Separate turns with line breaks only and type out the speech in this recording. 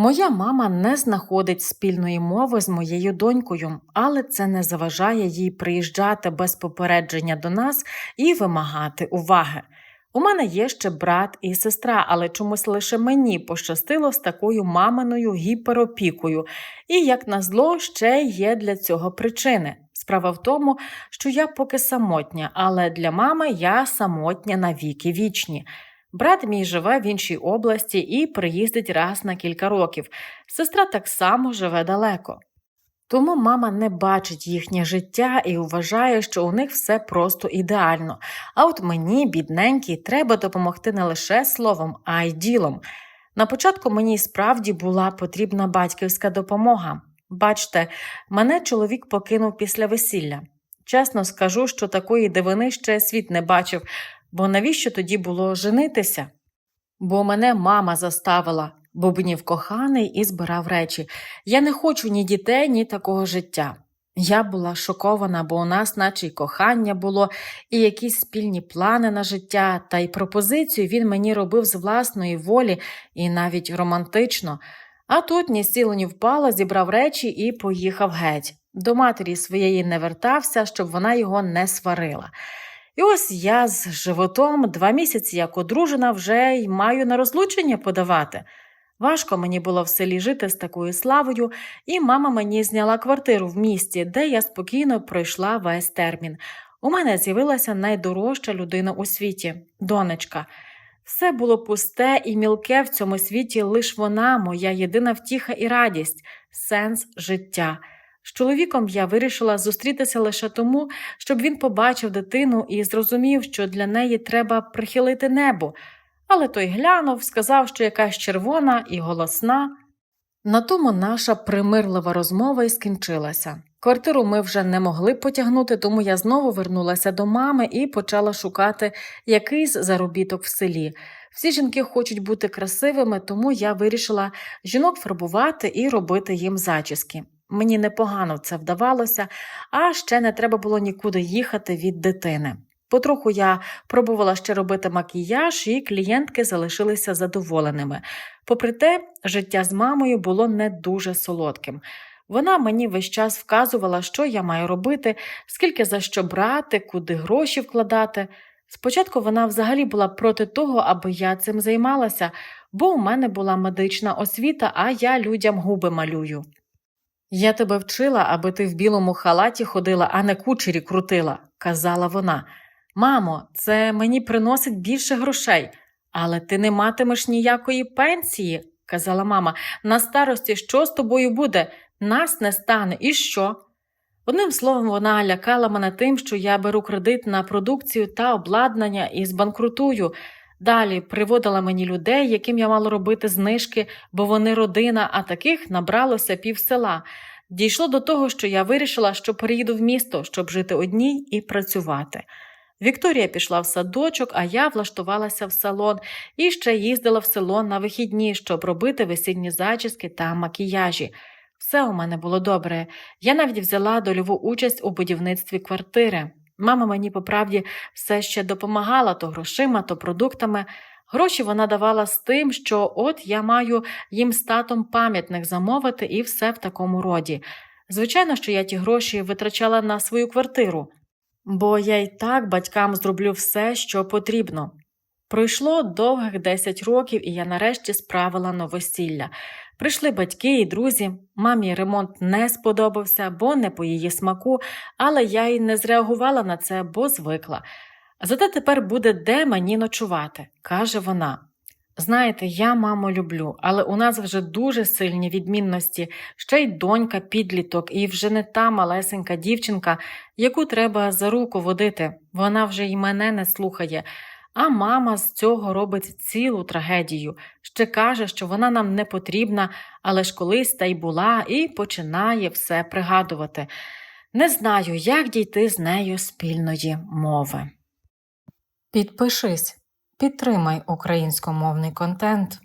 Моя мама не знаходить спільної мови з моєю донькою, але це не заважає їй приїжджати без попередження до нас і вимагати уваги. У мене є ще брат і сестра, але чомусь лише мені пощастило з такою маминою гіперопікою, і, як назло, ще є для цього причини. Справа в тому, що я поки самотня, але для мами я самотня на віки вічні. Брат мій живе в іншій області і приїздить раз на кілька років. Сестра так само живе далеко. Тому мама не бачить їхнє життя і вважає, що у них все просто ідеально. А от мені, бідненькій, треба допомогти не лише словом, а й ділом. На початку мені справді була потрібна батьківська допомога. Бачте, мене чоловік покинув після весілля. Чесно скажу, що такої дивини ще світ не бачив, бо навіщо тоді було женитися? Бо мене мама заставила, бубнів коханий і збирав речі. Я не хочу ні дітей, ні такого життя. Я була шокована, бо у нас, наче й кохання було, і якісь спільні плани на життя, та й пропозицію він мені робив з власної волі і навіть романтично. А тут ні сіло, ні впало, зібрав речі і поїхав геть. До матері своєї не вертався, щоб вона його не сварила. І ось я з животом два місяці як одружена вже й маю на розлучення подавати. Важко мені було в селі жити з такою славою, і мама мені зняла квартиру в місті, де я спокійно пройшла весь термін. У мене з'явилася найдорожча людина у світі донечка. Все було пусте і мілке в цьому світі, лиш вона, моя єдина втіха і радість, сенс життя. З чоловіком я вирішила зустрітися лише тому, щоб він побачив дитину і зрозумів, що для неї треба прихилити небо. Але той глянув, сказав, що якась червона і голосна. На тому наша примирлива розмова і скінчилася. Квартиру ми вже не могли потягнути, тому я знову вернулася до мами і почала шукати якийсь заробіток в селі. Всі жінки хочуть бути красивими, тому я вирішила жінок фарбувати і робити їм зачіски. Мені непогано це вдавалося, а ще не треба було нікуди їхати від дитини. Потроху я пробувала ще робити макіяж, і клієнтки залишилися задоволеними. Попри те, життя з мамою було не дуже солодким. Вона мені весь час вказувала, що я маю робити, скільки за що брати, куди гроші вкладати. Спочатку вона взагалі була проти того, аби я цим займалася, бо у мене була медична освіта, а я людям губи малюю. Я тебе вчила, аби ти в білому халаті ходила, а не кучері крутила, казала вона. Мамо, це мені приносить більше грошей, але ти не матимеш ніякої пенсії, казала мама. На старості що з тобою буде? Нас не стане, і що? Одним словом, вона лякала мене тим, що я беру кредит на продукцію та обладнання і збанкрутую. Далі приводила мені людей, яким я мала робити знижки, бо вони родина, а таких набралося пів села. Дійшло до того, що я вирішила, що переїду в місто, щоб жити одній і працювати. Вікторія пішла в садочок, а я влаштувалася в салон і ще їздила в село на вихідні, щоб робити весільні зачіски та макіяжі. Все у мене було добре. Я навіть взяла дольову участь у будівництві квартири. Мама мені по правді все ще допомагала то грошима, то продуктами. Гроші вона давала з тим, що от я маю їм з татом пам'ятник замовити і все в такому роді. Звичайно, що я ті гроші витрачала на свою квартиру, бо я й так батькам зроблю все, що потрібно. Пройшло довгих 10 років, і я нарешті справила новосілля. Прийшли батьки і друзі. Мамі ремонт не сподобався, бо не по її смаку, але я й не зреагувала на це, бо звикла. Зате тепер буде де мені ночувати, каже вона. Знаєте, я маму люблю, але у нас вже дуже сильні відмінності, ще й донька, підліток, і вже не та малесенька дівчинка, яку треба за руку водити. Вона вже й мене не слухає. А мама з цього робить цілу трагедію, ще каже, що вона нам не потрібна, але ж колись та й була, і починає все пригадувати. Не знаю, як дійти з нею спільної мови. Підпишись, підтримай українськомовний контент.